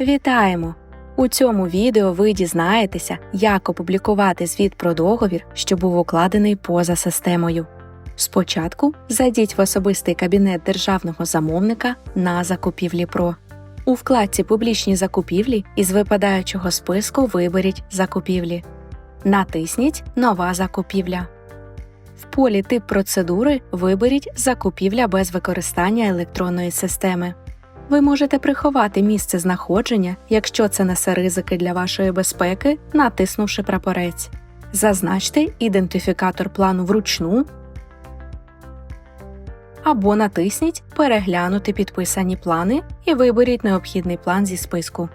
Вітаємо! У цьому відео ви дізнаєтеся, як опублікувати звіт про договір, що був укладений поза системою. Спочатку зайдіть в особистий кабінет державного замовника на закупівлі ПРО. У вкладці Публічні закупівлі із випадаючого списку виберіть Закупівлі. Натисніть Нова закупівля. В полі Тип процедури виберіть Закупівля без використання електронної системи. Ви можете приховати місце знаходження, якщо це несе ризики для вашої безпеки, натиснувши прапорець. Зазначте ідентифікатор плану вручну або натисніть Переглянути підписані плани і виберіть необхідний план зі списку.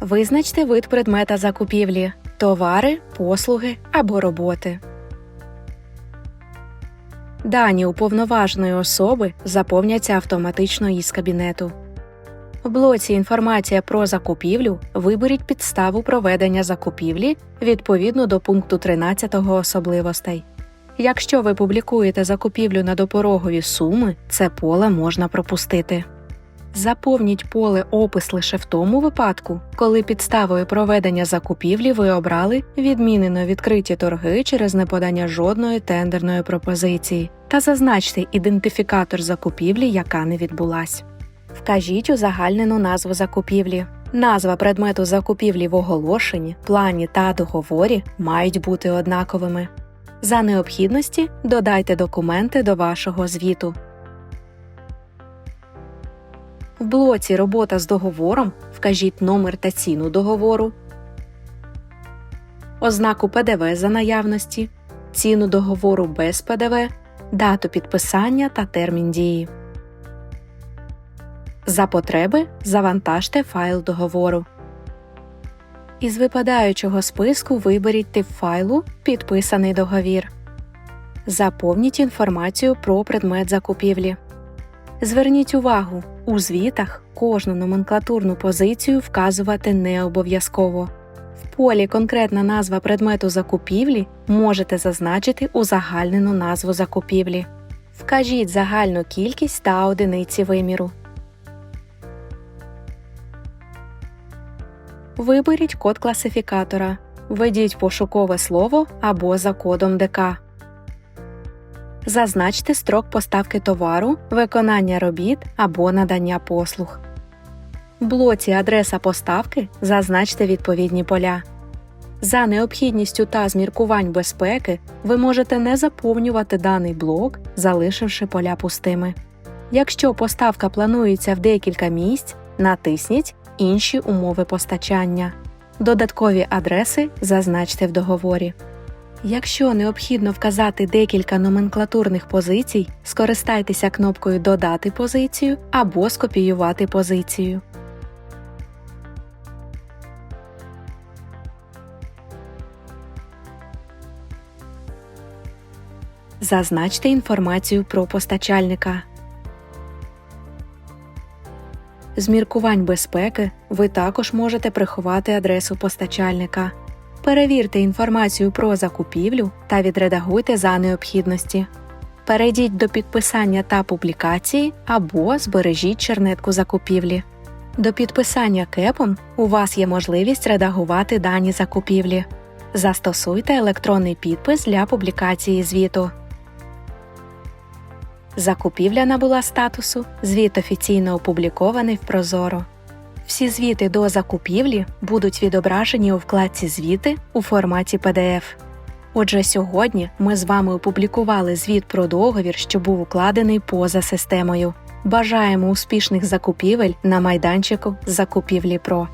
Визначте вид предмета закупівлі товари, послуги або роботи. Дані уповноваженої особи заповняться автоматично із кабінету. В блоці Інформація про закупівлю виберіть підставу проведення закупівлі відповідно до пункту 13 особливостей. Якщо ви публікуєте закупівлю на допорогові суми, це поле можна пропустити. Заповніть поле опис лише в тому випадку, коли підставою проведення закупівлі ви обрали відмінено відкриті торги через неподання жодної тендерної пропозиції та зазначте ідентифікатор закупівлі, яка не відбулась. Вкажіть узагальнену назву закупівлі. Назва предмету закупівлі в оголошенні, плані та договорі мають бути однаковими. За необхідності додайте документи до вашого звіту. В блоці Робота з договором вкажіть номер та ціну договору, ознаку ПДВ за наявності, ціну договору без ПДВ, дату підписання та термін дії. За потреби завантажте файл договору. Із випадаючого списку виберіть тип файлу Підписаний договір. Заповніть інформацію про предмет закупівлі. Зверніть увагу, у звітах кожну номенклатурну позицію вказувати не обов'язково. В полі конкретна назва предмету закупівлі можете зазначити узагальнену назву закупівлі. Вкажіть загальну кількість та одиниці виміру. Виберіть код класифікатора. Введіть пошукове слово або за кодом ДК. Зазначте строк поставки товару, виконання робіт або надання послуг. В блоці Адреса поставки зазначте відповідні поля. За необхідністю та з міркувань безпеки ви можете не заповнювати даний блок, залишивши поля пустими. Якщо поставка планується в декілька місць, натисніть Інші умови постачання. Додаткові адреси зазначте в договорі. Якщо необхідно вказати декілька номенклатурних позицій, скористайтеся кнопкою Додати позицію або скопіювати позицію. Зазначте інформацію про постачальника. З міркувань безпеки ви також можете приховати адресу постачальника. Перевірте інформацію про закупівлю та відредагуйте за необхідності. Перейдіть до підписання та публікації або збережіть чернетку закупівлі. До підписання кепом у вас є можливість редагувати дані закупівлі. Застосуйте електронний підпис для публікації звіту. Закупівля набула статусу Звіт офіційно опублікований в Прозоро. Всі звіти до закупівлі будуть відображені у вкладці Звіти у форматі PDF. Отже, сьогодні ми з вами опублікували звіт про договір, що був укладений поза системою. Бажаємо успішних закупівель на майданчику Закупівлі Про.